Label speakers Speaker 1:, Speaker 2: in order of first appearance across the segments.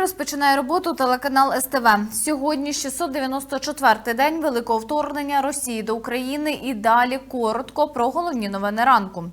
Speaker 1: розпочинає роботу телеканал СТВ. Сьогодні 694-й день великого вторгнення Росії до України. І далі коротко про головні новини ранку.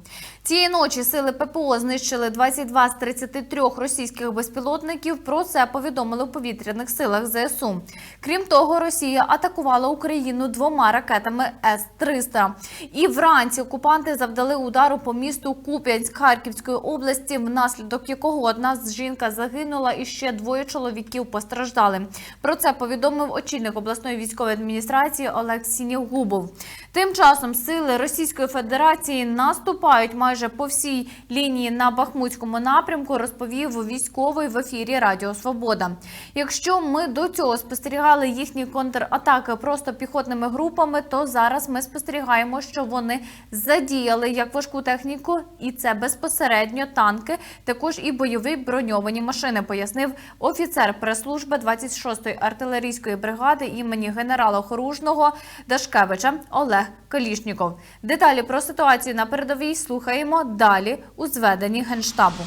Speaker 1: Цієї ночі сили ППО знищили 22 з 33 російських безпілотників. Про це повідомили у повітряних силах ЗСУ. Крім того, Росія атакувала Україну двома ракетами С-300. І вранці окупанти завдали удару по місту Куп'янськ Харківської області, внаслідок якого одна з жінка загинула і ще двоє чоловіків постраждали. Про це повідомив очільник обласної військової адміністрації Олег Сінєгубов. Тим часом сили Російської Федерації наступають майже по всій лінії на Бахмутському напрямку, розповів військовий в ефірі Радіо Свобода. Якщо ми до цього спостерігали їхні контратаки просто піхотними групами, то зараз ми спостерігаємо, що вони задіяли як важку техніку, і це безпосередньо танки, також і бойові броньовані машини, пояснив офіцер прес-служби 26-ї артилерійської бригади імені генерала Хоружного Дашкевича Олег Калішніков. Деталі про ситуацію на передовій слухаємо далі у зведенні генштабу.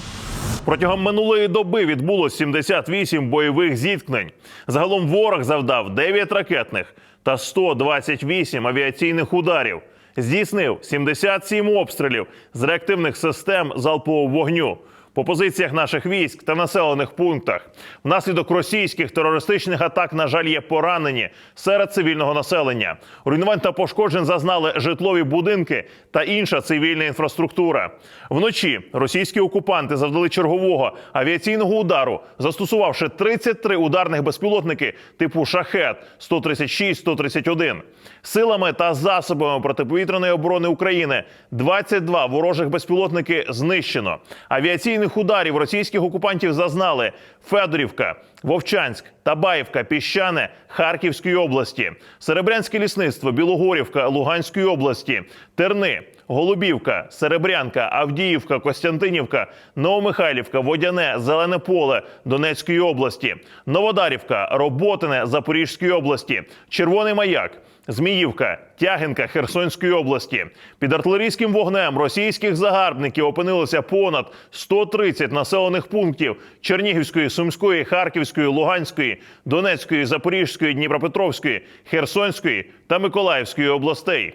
Speaker 2: Протягом минулої доби відбулось 78 бойових зіткнень. Загалом ворог завдав 9 ракетних та 128 авіаційних ударів. Здійснив 77 обстрілів з реактивних систем залпового вогню по позиціях наших військ та населених пунктах. Внаслідок російських терористичних атак, на жаль, є поранені серед цивільного населення. Руйнувань та пошкоджень зазнали житлові будинки та інша цивільна інфраструктура. Вночі російські окупанти завдали чергового авіаційного удару, застосувавши 33 ударних безпілотники типу шахет 136-131. Силами та засобами протиповітряної оборони України 22 ворожих безпілотники знищено. Авіаційних ударів російських окупантів зазнали. Федорівка, Вовчанськ, Табаївка, Піщане Харківської області, Серебрянське лісництво, Білогорівка Луганської області, Терни, Голубівка, Серебрянка, Авдіївка, Костянтинівка, Новомихайлівка, Водяне, Зелене Поле Донецької області, Новодарівка, Роботине Запорізької області, Червоний Маяк. Зміївка, Тягинка Херсонської області. Під артилерійським вогнем російських загарбників опинилося понад 130 населених пунктів Чернігівської, Сумської, Харківської, Луганської, Донецької, Запорізької, Дніпропетровської, Херсонської та Миколаївської областей.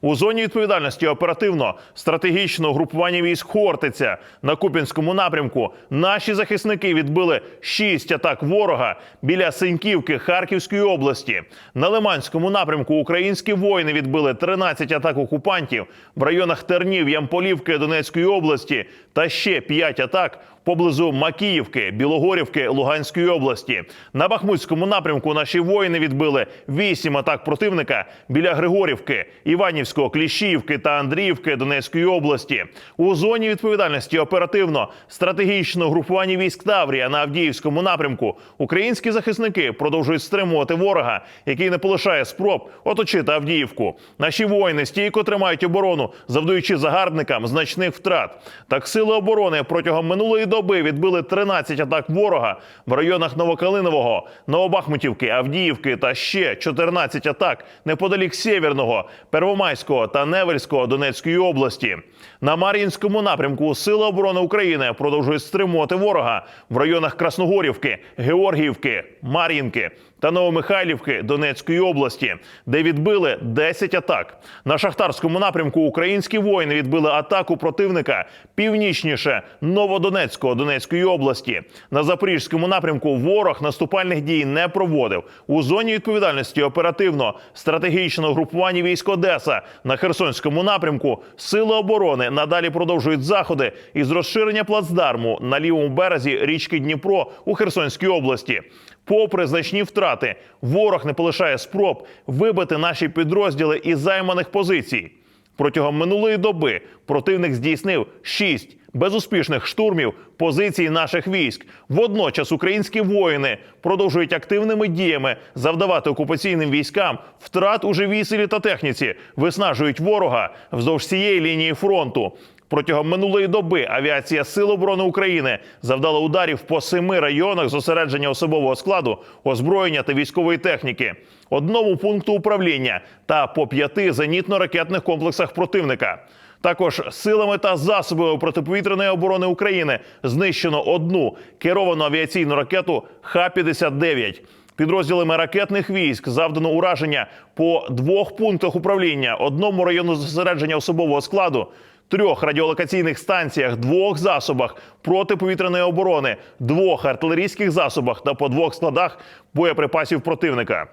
Speaker 2: У зоні відповідальності оперативно стратегічного групування військ Хортиця на Куп'янському напрямку наші захисники відбили шість атак ворога біля Синьківки Харківської області. На Лиманському напрямку українські воїни відбили 13 атак окупантів в районах Тернів, Ямполівки Донецької області та ще 5 атак поблизу Макіївки, Білогорівки Луганської області. На Бахмутському напрямку наші воїни відбили вісім атак противника біля Григорівки, Іванівського, Кліщіївки та Андріївки Донецької області. У зоні відповідальності оперативно стратегічного групування військ Таврія на Авдіївському напрямку. Українські захисники продовжують стримувати ворога, який не полишає спроб оточити Авдіївку. Наші воїни стійко тримають оборону, завдаючи загарбникам значних втрат. Так сили оборони протягом минулої доби відбили 13 атак ворога в районах Новокалинового, Новобахмутівки, Авдіївки та ще 14 атак неподалік Сєвєрного, Первомайського та Невельського Донецької області. На Мар'їнському напрямку Сили оборони України продовжують стримувати ворога в районах Красногорівки, Георгіївки, Мар'їнки та Новомихайлівки Донецької області, де відбили 10 атак. На шахтарському напрямку українські воїни відбили атаку противника північніше Новодонецького Донецької області. На запорізькому напрямку ворог наступальних дій не проводив. У зоні відповідальності оперативно стратегічного групування військ Одеса на Херсонському напрямку сили оборони надалі продовжують заходи із розширення плацдарму на лівому березі річки Дніпро у Херсонській області. Попри значні втрати, ворог не полишає спроб вибити наші підрозділи із займаних позицій. Протягом минулої доби противник здійснив шість безуспішних штурмів позицій наших військ. Водночас українські воїни продовжують активними діями завдавати окупаційним військам втрат у живій силі та техніці, виснажують ворога вздовж цієї лінії фронту. Протягом минулої доби авіація Сил оборони України завдала ударів по семи районах зосередження особового складу, озброєння та військової техніки, одному пункту управління та по п'яти зенітно-ракетних комплексах противника. Також силами та засобами протиповітряної оборони України знищено одну керовану авіаційну ракету Х-59. Підрозділами ракетних військ завдано ураження по двох пунктах управління, одному району зосередження особового складу, трьох радіолокаційних станціях, двох засобах протиповітряної оборони, двох артилерійських засобах та по двох складах боєприпасів противника.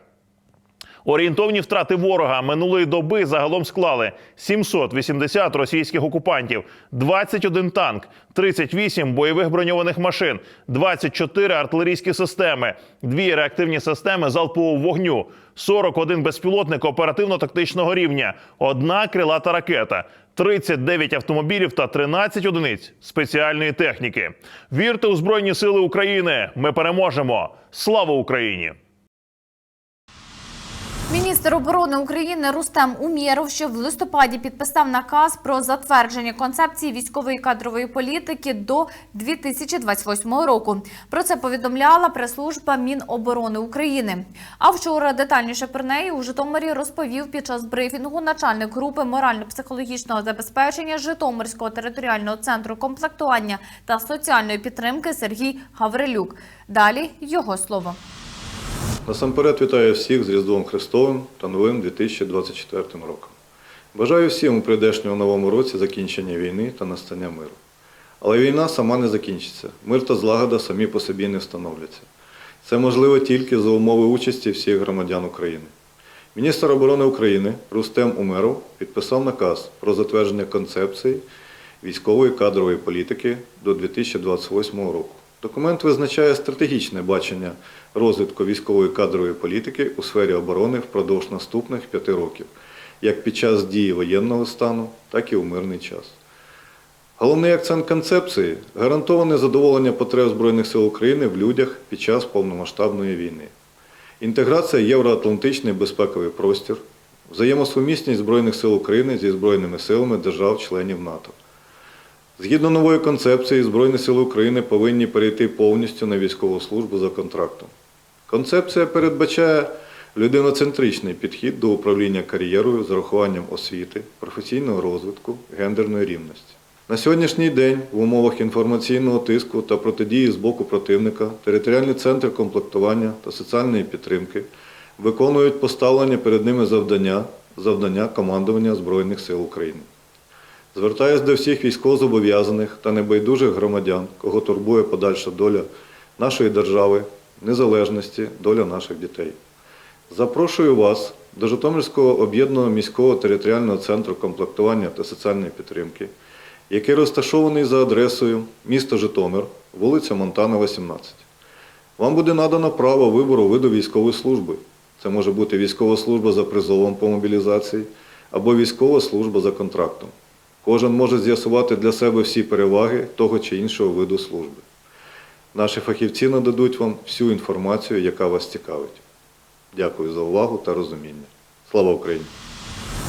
Speaker 2: Орієнтовні втрати ворога минулої доби загалом склали 780 російських окупантів, 21 танк, 38 бойових броньованих машин, 24 артилерійські системи, 2 реактивні системи залпового вогню, 41 безпілотник оперативно-тактичного рівня, одна крилата ракета. 39 автомобілів та 13 одиниць спеціальної техніки. Вірте у Збройні Сили України! Ми переможемо! Слава Україні!
Speaker 1: Міністр оборони України Рустем Умєров ще в листопаді підписав наказ про затвердження концепції військової кадрової політики до 2028 року. Про це повідомляла прес-служба Міноборони України. А вчора детальніше про неї у Житомирі розповів під час брифінгу начальник групи морально-психологічного забезпечення Житомирського територіального центру комплектування та соціальної підтримки Сергій Гаврилюк. Далі його слово.
Speaker 3: Насамперед вітаю всіх з Різдвом Христовим та новим 2024 роком. Бажаю всім у прийдешньому новому році закінчення війни та настання миру. Але війна сама не закінчиться. Мир та злагода самі по собі не встановляться. Це можливо тільки за умови участі всіх громадян України. Міністр оборони України Рустем Умеров підписав наказ про затвердження концепції військової кадрової політики до 2028 року. Документ визначає стратегічне бачення розвитку військової кадрової політики у сфері оборони впродовж наступних п'яти років, як під час дії воєнного стану, так і у мирний час. Головний акцент концепції гарантоване задоволення потреб Збройних сил України в людях під час повномасштабної війни, інтеграція євроатлантичний безпековий простір, взаємосумісність Збройних сил України зі Збройними силами держав-членів НАТО. Згідно нової концепції, Збройні сили України повинні перейти повністю на військову службу за контрактом. Концепція передбачає людиноцентричний підхід до управління кар'єрою з урахуванням освіти, професійного розвитку, гендерної рівності. На сьогоднішній день в умовах інформаційного тиску та протидії з боку противника територіальні центри комплектування та соціальної підтримки виконують поставлені перед ними завдання, завдання командування Збройних сил України. Звертаюсь до всіх військовозобов'язаних та небайдужих громадян, кого турбує подальша доля нашої держави, незалежності, доля наших дітей. Запрошую вас до Житомирського об'єднаного міського територіального центру комплектування та соціальної підтримки, який розташований за адресою місто Житомир, вулиця Монтанова, 17. Вам буде надано право вибору виду військової служби. Це може бути військова служба за призовом по мобілізації або військова служба за контрактом. Кожен може з'ясувати для себе всі переваги того чи іншого виду служби. Наші фахівці нададуть вам всю інформацію, яка вас цікавить. Дякую за увагу та розуміння. Слава Україні!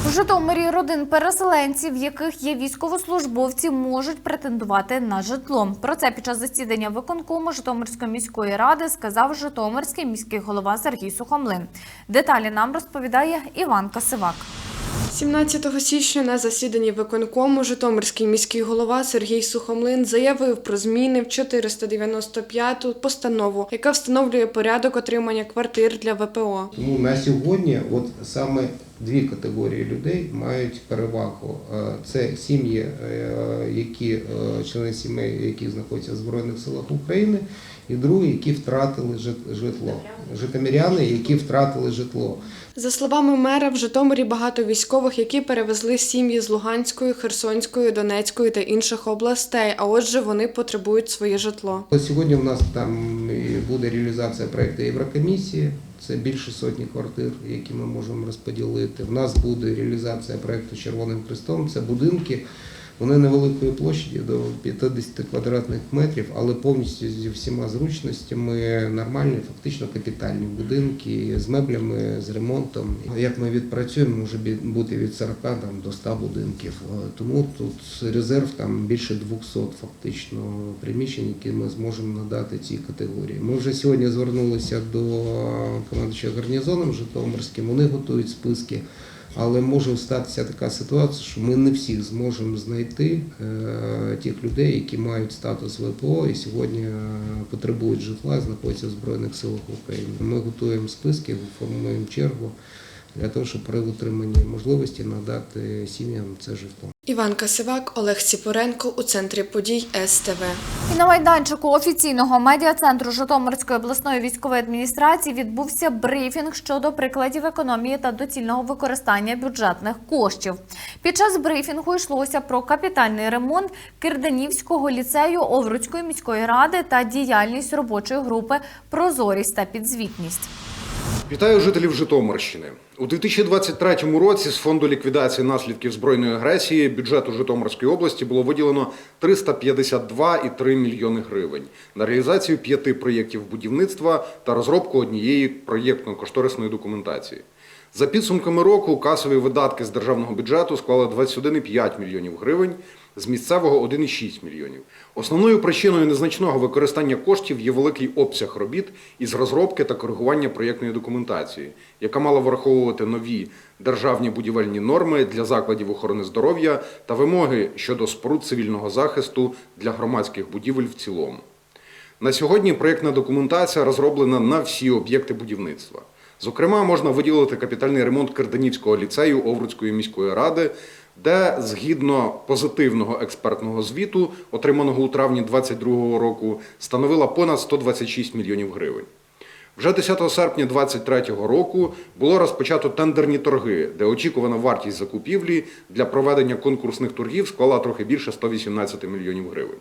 Speaker 1: У Житомирі родин переселенців, яких є військовослужбовці, можуть претендувати на житло. Про це під час засідання виконкому Житомирської міської ради сказав Житомирський міський голова Сергій Сухомлин. Деталі нам розповідає Іван Касивак.
Speaker 4: 17 січня на засіданні виконкому Житомирський міський голова Сергій Сухомлин заявив про зміни в 495-ту постанову, яка встановлює порядок отримання квартир для ВПО.
Speaker 5: Тому на сьогодні от саме дві категорії людей мають перевагу. Е, Це сім'ї, е, які е, члени сімей, які знаходяться в Збройних силах України, і другі, які втратили житло. Житомиряни, які втратили житло.
Speaker 4: За словами мера, в Житомирі багато військових, які перевезли сім'ї з Луганської, Херсонської, Донецької та інших областей. А отже, вони потребують своє житло.
Speaker 5: Сьогодні в нас там буде реалізація проекту Єврокомісії. Це більше сотні квартир, які ми можемо розподілити. В нас буде реалізація проекту Червоним Хрестом. Це будинки Вони невеликої площі до 50 квадратних метрів, але повністю зі всіма зручностями нормальні, фактично капітальні будинки з меблями, з ремонтом. Як ми відпрацюємо, може бути від 40 там, до 100 будинків. Е, Тому тут резерв там більше 200 фактично приміщень, які ми зможемо надати цій категорії. Ми вже сьогодні звернулися до командуючого гарнізоном Житомирським. Вони готують списки. Але може статися така ситуація, що ми не всіх зможемо знайти е, тих людей, які мають статус ВПО і сьогодні е, потребують житла, знаходяться в Збройних силах України. Ми готуємо списки, формуємо чергу для того, щоб при отриманні можливості надати сім'ям це житло.
Speaker 4: Іван Касивак, Олег Ціпоренко у центрі подій СТВ.
Speaker 1: І на майданчику офіційного медіа-центру Житомирської обласної військової адміністрації відбувся брифінг щодо прикладів економії та доцільного використання бюджетних коштів. Під час брифінгу йшлося про капітальний ремонт Кирданівського ліцею Овруцької міської ради та діяльність робочої групи Прозорість та підзвітність.
Speaker 6: Вітаю жителів Житомирщини. У 2023 році з фонду ліквідації наслідків збройної агресії бюджету Житомирської області було виділено 352,3 мільйони гривень на реалізацію п'яти проєктів будівництва та розробку однієї проєктно-кошторисної документації. За підсумками року касові видатки з державного бюджету склали 21,5 мільйонів гривень, з місцевого 1,6 мільйонів. Основною причиною незначного використання коштів є великий обсяг робіт із розробки та коригування проєктної документації, яка мала враховувати нові державні будівельні норми для закладів охорони здоров'я та вимоги щодо споруд цивільного захисту для громадських будівель в цілому. На сьогодні проєктна документація розроблена на всі об'єкти будівництва. Зокрема, можна виділити капітальний ремонт Кирданівського ліцею Овруцької міської ради, де згідно позитивного експертного звіту, отриманого у травні 2022 року, становила понад 126 мільйонів гривень. Вже 10 серпня 2023 року було розпочато тендерні торги, де очікувана вартість закупівлі для проведення конкурсних торгів склала трохи більше 118 мільйонів гривень.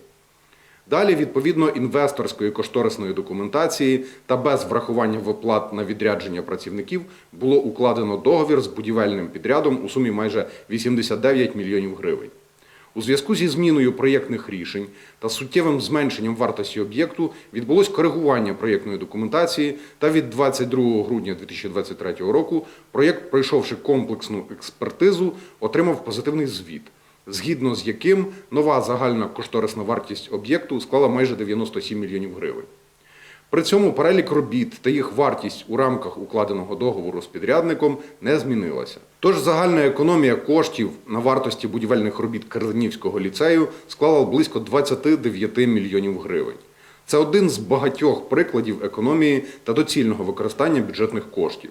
Speaker 6: Далі, відповідно інвесторської кошторисної документації та без врахування виплат на відрядження працівників було укладено договір з будівельним підрядом у сумі майже 89 мільйонів гривень. У зв'язку зі зміною проєктних рішень та суттєвим зменшенням вартості об'єкту відбулось коригування проєктної документації та від 22 грудня 2023 року проєкт, пройшовши комплексну експертизу, отримав позитивний звіт, згідно з яким нова загальна кошторисна вартість об'єкту склала майже 97 мільйонів гривень. При цьому перелік робіт та їх вартість у рамках укладеного договору з підрядником не змінилася. Тож загальна економія коштів на вартості будівельних робіт Кирилинівського ліцею склала близько 29 мільйонів гривень. Це один з багатьох прикладів економії та доцільного використання бюджетних коштів.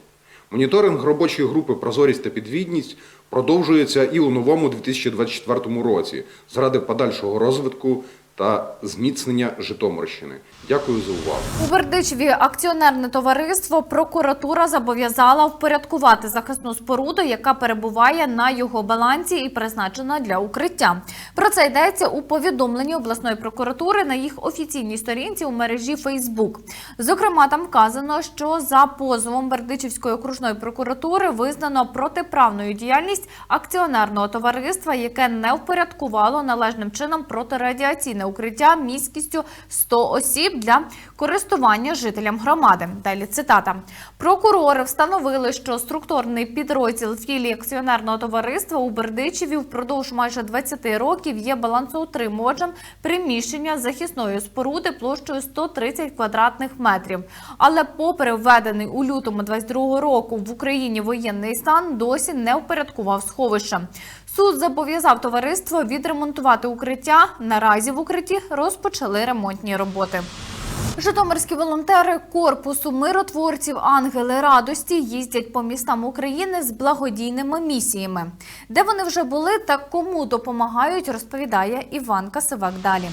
Speaker 6: Моніторинг робочої групи Прозорість та підвідність продовжується і у новому 2024 році заради подальшого розвитку та зміцнення Житомирщини. Дякую за увагу.
Speaker 1: У Бердичеві акціонерне товариство прокуратура зобов'язала впорядкувати захисну споруду, яка перебуває на його балансі і призначена для укриття. Про це йдеться у повідомленні обласної прокуратури на їх офіційній сторінці у мережі Фейсбук. Зокрема, там вказано, що за позовом Бердичівської окружної прокуратури визнано протиправною діяльність акціонерного товариства, яке не впорядкувало належним чином протирадіаційне укриття міськістю 100 осіб для користування жителям громади. Далі цитата. Прокурори встановили, що структурний підрозділ філії акціонерного товариства у Бердичеві впродовж майже 20 років є балансоутримувачем приміщення захисної споруди площею 130 квадратних метрів. Але попри введений у лютому 22 року в Україні воєнний стан досі не впорядкував сховище. Суд зобов'язав товариство відремонтувати укриття. Наразі в укритті розпочали ремонтні роботи. Житомирські волонтери корпусу миротворців Ангели радості їздять по містам України з благодійними місіями. Де вони вже були та кому допомагають, розповідає Іван Касивак далі.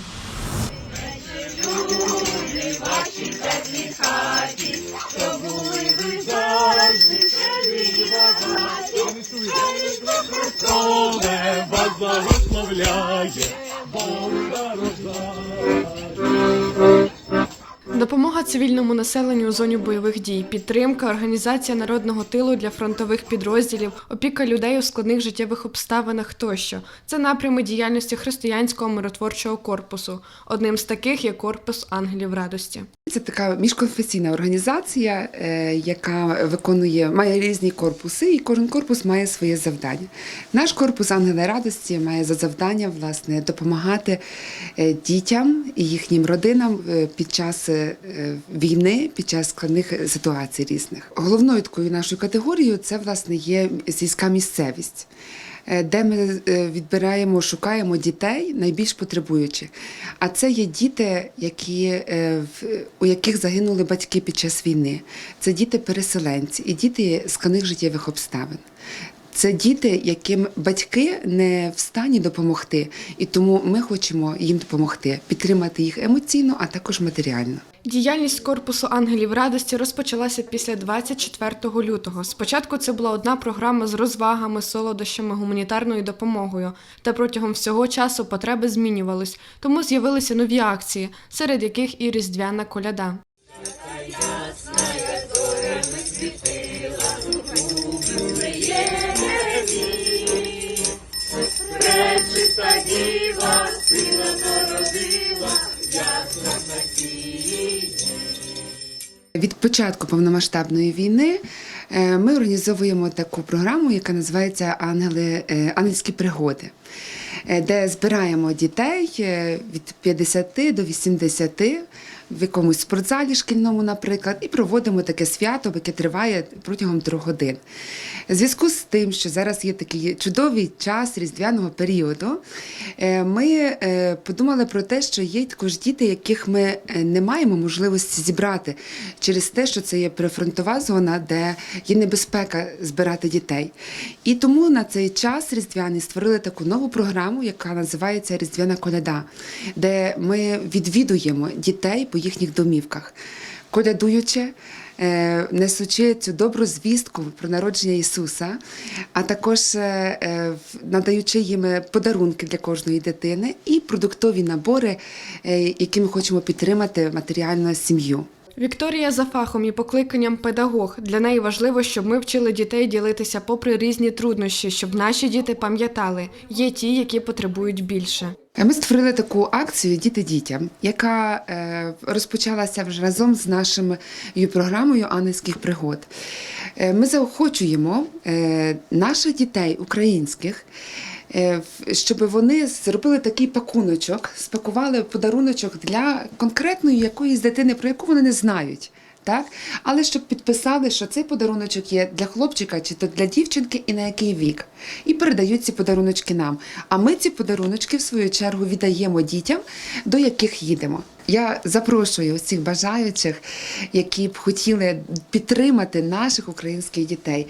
Speaker 7: Вас благословляє, Бог
Speaker 4: Допомога цивільному населенню у зоні бойових дій, підтримка, організація народного тилу для фронтових підрозділів, опіка людей у складних життєвих обставинах тощо. Це напрями діяльності християнського миротворчого корпусу. Одним з таких є корпус ангелів радості.
Speaker 8: Це така міжконфесійна організація, е, яка виконує має різні корпуси, і кожен корпус має своє завдання. Наш корпус Ангели Радості має за завдання власне допомагати е, дітям і їхнім родинам е, під час війни, під час складних ситуацій різних. Головною такою нашою категорією це власне є сільська місцевість. е, Де ми е, відбираємо, шукаємо дітей найбільш потребуючих. А це є діти, які, е, у яких загинули батьки під час війни. Це діти-переселенці і діти складних життєвих обставин. Це діти, яким батьки не в стані допомогти, і тому ми хочемо їм допомогти, підтримати їх емоційно, а також матеріально.
Speaker 4: Діяльність корпусу ангелів радості розпочалася після 24 лютого. Спочатку це була одна програма з розвагами, солодощами, гуманітарною допомогою. Та протягом всього часу потреби змінювались, тому з'явилися нові акції, серед яких і різдвяна коляда.
Speaker 8: Від початку повномасштабної війни е, ми організовуємо таку програму, яка називається Ангели е, Ангельські пригоди, е, де збираємо дітей від 50 до 80 в якомусь спортзалі шкільному, наприклад, і проводимо таке свято, яке триває протягом трьох годин. В зв'язку з тим, що зараз є такий чудовий час різдвяного періоду, е, ми е, подумали про те, що є також діти, яких ми е, не маємо можливості зібрати через те, що це є прифронтова зона, де є небезпека збирати дітей. І тому на цей час різдвяний створили таку нову програму, яка називається Різдвяна коляда, де ми відвідуємо дітей їхніх домівках, колядуючи. е, Несучи цю добру звістку про народження Ісуса, а також е, е, надаючи їм подарунки для кожної дитини і продуктові набори, які ми хочемо підтримати матеріально сім'ю.
Speaker 4: Вікторія за фахом і покликанням педагог. Для неї важливо, щоб ми вчили дітей ділитися попри різні труднощі, щоб наші діти пам'ятали, є ті, які потребують більше.
Speaker 8: Ми створили таку акцію Діти дітям, яка е, розпочалася вже разом з нашою програмою Ангельських пригод. Е, Ми заохочуємо е, наших дітей українських. Е, Щоб вони зробили такий пакуночок, спакували подаруночок для конкретної якоїсь дитини, про яку вони не знають. Так? Але щоб підписали, що цей подаруночок є для хлопчика чи то для дівчинки і на який вік. І передають ці подаруночки нам. А ми ці подаруночки, в свою чергу, віддаємо дітям, до яких їдемо. Я запрошую усіх бажаючих, які б хотіли підтримати наших українських дітей,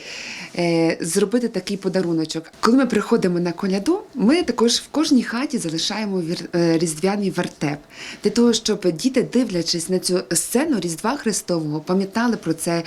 Speaker 8: е, зробити такий подаруночок. Коли ми приходимо на коляду, ми також в кожній хаті залишаємо е, різдвяний вертеп для того, щоб діти, дивлячись на цю сцену Різдва Христового, пам'ятали про це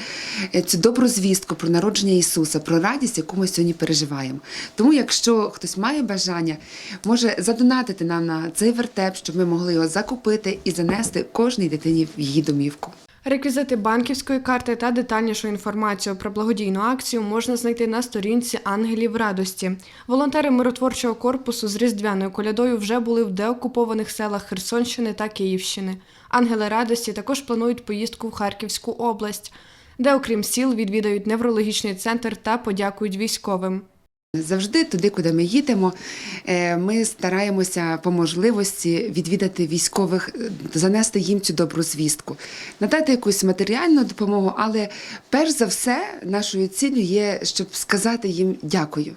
Speaker 8: е, цю добру звістку про народження Ісуса, про радість, яку ми сьогодні переживаємо. Тому, якщо хтось має бажання, може задонатити нам на цей вертеп, щоб ми могли його закупити і занести кожній дитині в її домівку.
Speaker 4: Реквізити банківської карти та детальнішу інформацію про благодійну акцію можна знайти на сторінці Ангелів Радості. Волонтери миротворчого корпусу з різдвяною колядою вже були в деокупованих селах Херсонщини та Київщини. Ангели радості також планують поїздку в Харківську область, де, окрім сіл, відвідають неврологічний центр та подякують військовим.
Speaker 8: Завжди туди, куди ми їдемо, е, ми стараємося по можливості відвідати військових, занести їм цю добру звістку, надати якусь матеріальну допомогу, але перш за все нашою ціллю є, щоб сказати їм дякую.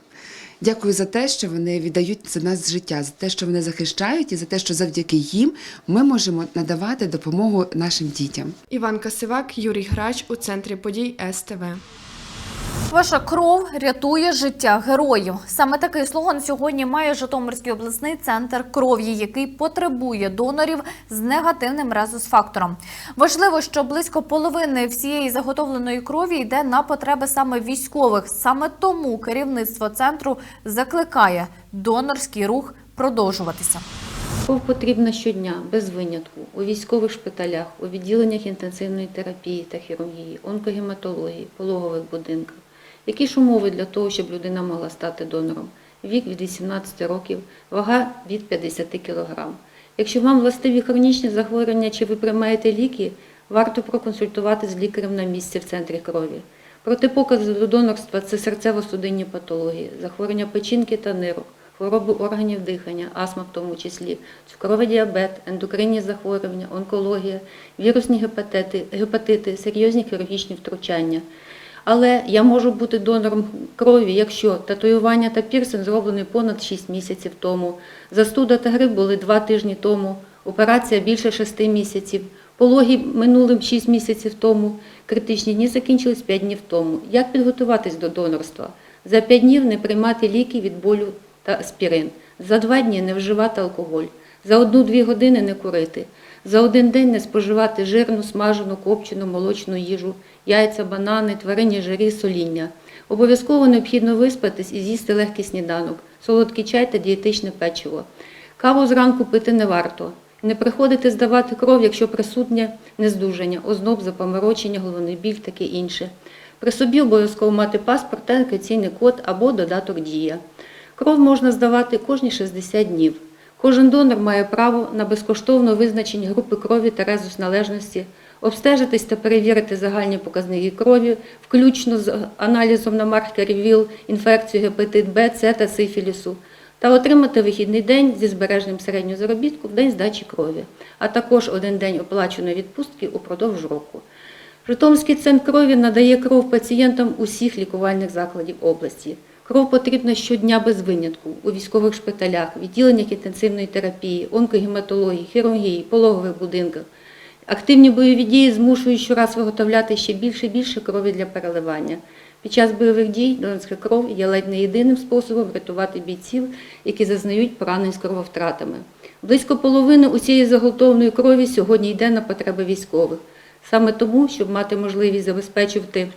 Speaker 8: Дякую за те, що вони віддають за нас життя, за те, що вони захищають, і за те, що завдяки їм ми можемо надавати допомогу нашим дітям.
Speaker 4: Іван Касивак, Юрій Грач у центрі подій СТВ.
Speaker 1: Ваша кров рятує життя героїв. Саме такий слоган сьогодні має Житомирський обласний центр кров'ї, який потребує донорів з негативним резус-фактором. Важливо, що близько половини всієї заготовленої крові йде на потреби саме військових. Саме тому керівництво центру закликає донорський рух продовжуватися.
Speaker 9: Кров потрібна щодня, без винятку, у військових шпиталях, у відділеннях інтенсивної терапії та хірургії, онкогематології, пологових будинках. Які ж умови для того, щоб людина могла стати донором? Вік від 18 років, вага від 50 кг. Якщо вам властиві хронічні захворювання чи ви приймаєте ліки, варто проконсультувати з лікарем на місці в центрі крові. Протипокази до донорства це серцево-судинні патології, захворювання печінки та нирок, хвороби органів дихання, астма в тому числі, цукровий діабет, ендокринні захворювання, онкологія, вірусні гепатити, гепатити, серйозні хірургічні втручання. Але я можу бути донором крові, якщо татуювання та пірсинг зроблені понад 6 місяців тому, застуда та грип були 2 тижні тому, операція більше 6 місяців, пологи минули 6 місяців тому, критичні дні закінчились 5 днів тому. Як підготуватись до донорства? За 5 днів не приймати ліки від болю та аспірин. За 2 дні не вживати алкоголь. За 1-2 години не курити. За один день не споживати жирну, смажену, копчену, молочну їжу, яйця, банани, тваринні жирі, соління. Обов'язково необхідно виспатись і з'їсти легкий сніданок, солодкий чай та дієтичне печиво. Каву зранку пити не варто. Не приходити здавати кров, якщо присутнє нездужання, озноб, запоморочення, головний біль, таке інше. При собі обов'язково мати паспорт та локаційний код або додаток Дія. Кров можна здавати кожні 60 днів. Кожен донор має право на безкоштовне визначення групи крові та резус належності, обстежитись та перевірити загальні показники крові, включно з аналізом на маркерів ВІЛ, інфекцію гепатит Б, С та сифілісу, та отримати вихідний день зі збереженням середнього заробітку в день здачі крові, а також один день оплаченої відпустки упродовж року. Житомирський центр крові надає кров пацієнтам усіх лікувальних закладів області. Кров потрібна щодня без винятку у військових шпиталях, відділеннях інтенсивної терапії, онкогематології, хірургії, пологових будинках. Активні бойові дії змушують щораз виготовляти ще більше і більше крові для переливання. Під час бойових дій донорська кров є ледь не єдиним способом врятувати бійців, які зазнають поранень з крововтратами. Близько половини усієї заготовленої крові сьогодні йде на потреби військових. Саме тому, щоб мати можливість забезпечувати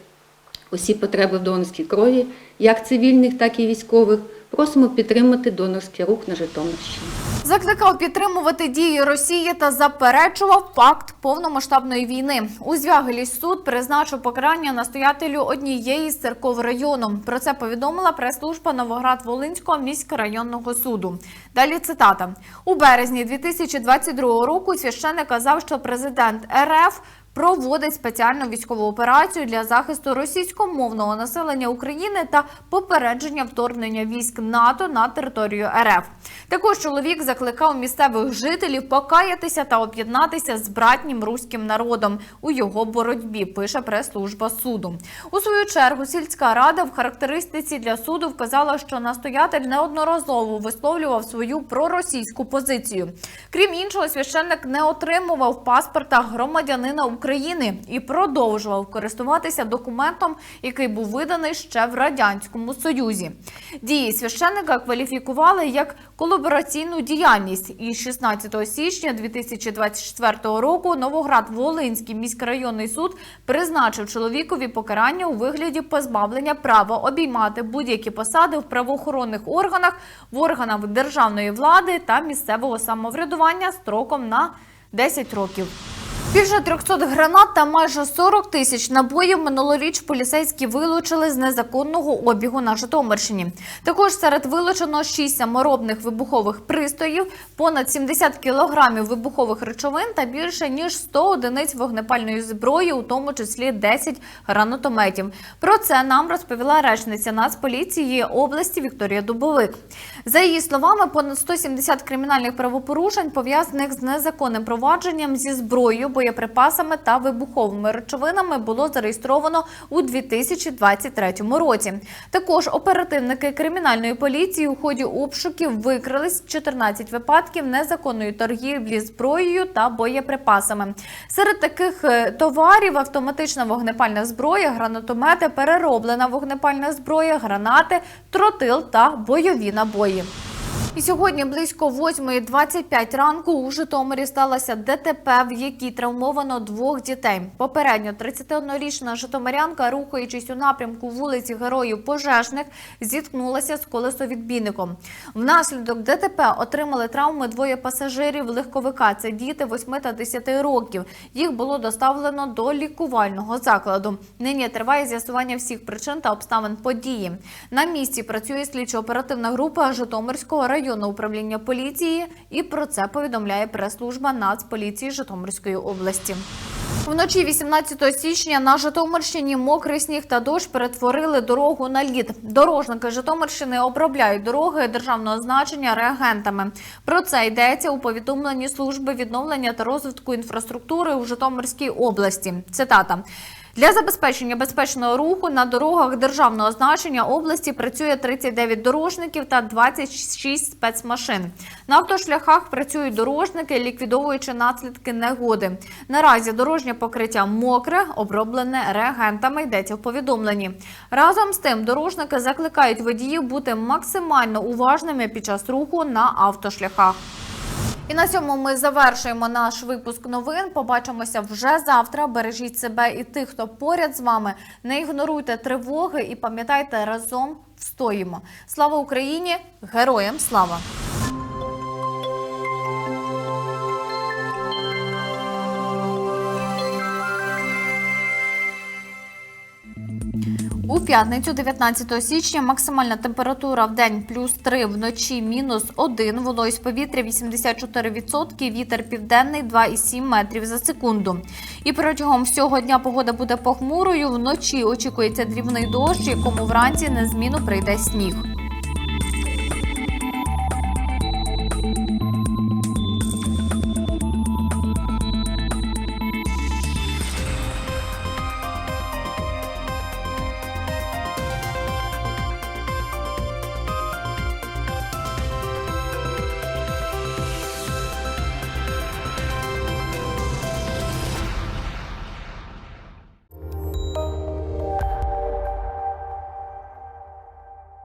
Speaker 9: усі потреби в донорській крові, як цивільних, так і військових, просимо підтримати донорський рух на Житомирщині.
Speaker 1: Закликав підтримувати дії Росії та заперечував факт повномасштабної війни. У Звягелі суд призначив покарання настоятелю однієї з церков району. Про це повідомила прес-служба Новоград-Волинського міськрайонного суду. Далі цитата у березні 2022 року. Священник казав, що президент РФ проводить спеціальну військову операцію для захисту російськомовного населення України та попередження вторгнення військ НАТО на територію РФ. Також чоловік закликав місцевих жителів покаятися та об'єднатися з братнім руським народом у його боротьбі. Пише прес-служба суду. У свою чергу сільська рада в характеристиці для суду вказала, що настоятель неодноразово висловлював свою проросійську позицію. Крім іншого, священник не отримував паспорта громадянина України і продовжував користуватися документом, який був виданий ще в радянському союзі. Дії священника кваліфікували як колабораційну діяльність. І 16 січня 2024 року Новоград-Волинський міськрайонний суд призначив чоловікові покарання у вигляді позбавлення права обіймати будь-які посади в правоохоронних органах, в органах державної влади та місцевого самоврядування строком на 10 років. Більше 300 гранат та майже 40 тисяч набоїв минулоріч поліцейські вилучили з незаконного обігу на Житомирщині. Також серед вилучено 6 саморобних вибухових пристроїв, понад 70 кілограмів вибухових речовин та більше ніж 100 одиниць вогнепальної зброї, у тому числі 10 гранатометів. Про це нам розповіла речниця Нацполіції області Вікторія Дубовик. За її словами, понад 170 кримінальних правопорушень пов'язаних з незаконним провадженням зі зброєю, боєприпасами та вибуховими речовинами було зареєстровано у 2023 році. Також оперативники кримінальної поліції у ході обшуків викрили 14 випадків незаконної торгівлі зброєю та боєприпасами. Серед таких е, товарів автоматична вогнепальна зброя, гранатомети, перероблена вогнепальна зброя, гранати, тротил та бойові набої. І сьогодні близько 8.25 ранку у Житомирі сталося ДТП, в якій травмовано двох дітей. Попередньо 31-річна житомирянка, рухаючись у напрямку вулиці Героїв Пожежних, зіткнулася з колесовідбійником. Внаслідок ДТП отримали травми двоє пасажирів легковика. Це діти 8 та 10 років. Їх було доставлено до лікувального закладу. Нині триває з'ясування всіх причин та обставин події. На місці працює слідчо-оперативна група Житомирського районного управління поліції. І про це повідомляє прес-служба Нацполіції Житомирської області. Вночі 18 січня на Житомирщині мокрий сніг та дощ перетворили дорогу на лід. Дорожники Житомирщини обробляють дороги державного значення реагентами. Про це йдеться у повідомленні служби відновлення та розвитку інфраструктури у Житомирській області. Цитата. Для забезпечення безпечного руху на дорогах державного значення області працює 39 дорожників та 26 спецмашин. На автошляхах працюють дорожники, ліквідовуючи наслідки негоди. Наразі дорожнє покриття мокре, оброблене реагентами, йдеться в повідомленні. Разом з тим, дорожники закликають водіїв бути максимально уважними під час руху на автошляхах. І на цьому ми завершуємо наш випуск новин. Побачимося вже завтра. Бережіть себе і тих, хто поряд з вами. Не ігноруйте тривоги і пам'ятайте, разом встоїмо. Слава Україні! Героям слава! У п'ятницю, 19 січня, максимальна температура в день плюс 3, вночі мінус 1, вологість повітря 84%, вітер південний 2,7 метрів за секунду. І протягом всього дня погода буде похмурою. Вночі очікується дрібний дощ, якому вранці незмінно прийде сніг.